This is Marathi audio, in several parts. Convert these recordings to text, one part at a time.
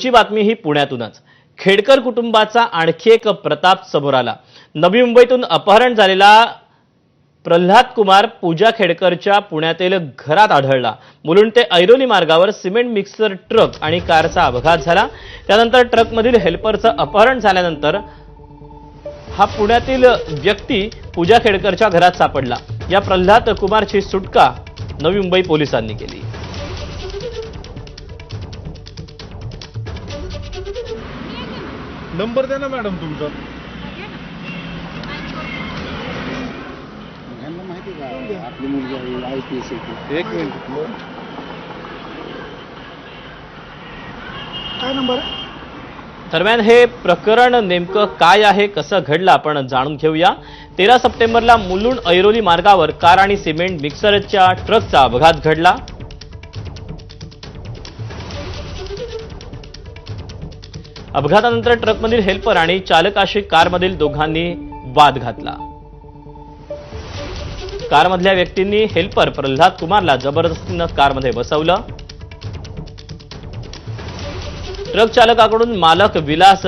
पुढची बातमी ही पुण्यातूनच. खेडकर कुटुंबाचा आणखी एक प्रताप समोर आला. नवी मुंबईतून अपहरण झालेला प्रल्हाद कुमार पूजा खेडकरच्या पुण्यातील घरात आढळला. मुलुंड ते ऐरोली मार्गावर सिमेंट मिक्सर ट्रक आणि कारचा अपघात झाला. त्यानंतर ट्रकमधील हेल्परचं अपहरण झाल्यानंतर हा पुण्यातील व्यक्ती पूजा खेडकरच्या घरात सापडला. या प्रल्हाद कुमारची सुटका नवी मुंबई पोलिसांनी केली. नंबर द्या ना मॅडम तुमचा. यांना माहिती का आपली मुलगी आहे आय पी एस एक मिनिट. काय नंबर दरम्यान हे प्रकरण नेमकं काय आहे कसं घडलं आपण जाणून घेऊया. तेरा सप्टेंबरला मुलुंड ऐरोली मार्गावर कार आणि सिमेंट मिक्सरच्या ट्रकचा अपघात घडला. अपघातानंतर ट्रकमधील हेल्पर आणि चालकाशी कारमधील दोघांनी वाद घातला. कारमधल्या व्यक्तींनी हेल्पर प्रल्हाद कुमारला जबरदस्तीनं कारमध्ये बसवलं. ट्रक चालकाकडून मालक विलास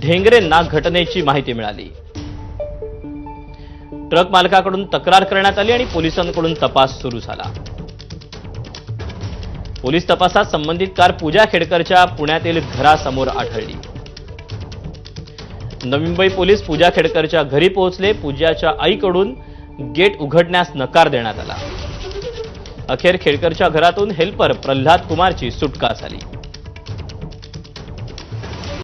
ढेंगरेंना घटनेची माहिती मिळाली. ट्रक मालकाकडून तक्रार करण्यात आली आणि पोलिसांकडून तपास सुरू झाला. पोलीस तपासात संबंधित कार पूजा खेडकरच्या पुण्यातील घरासमोर आढळली. नवी मुंबई पोलीस पूजा खेडकरच्या घरी पोहोचले. पूजाच्या आईकडून गेट उघडण्यास नकार देण्यात आला. अखेर खेडकरच्या घरातून हेल्पर प्रल्हाद कुमारची सुटका झाली.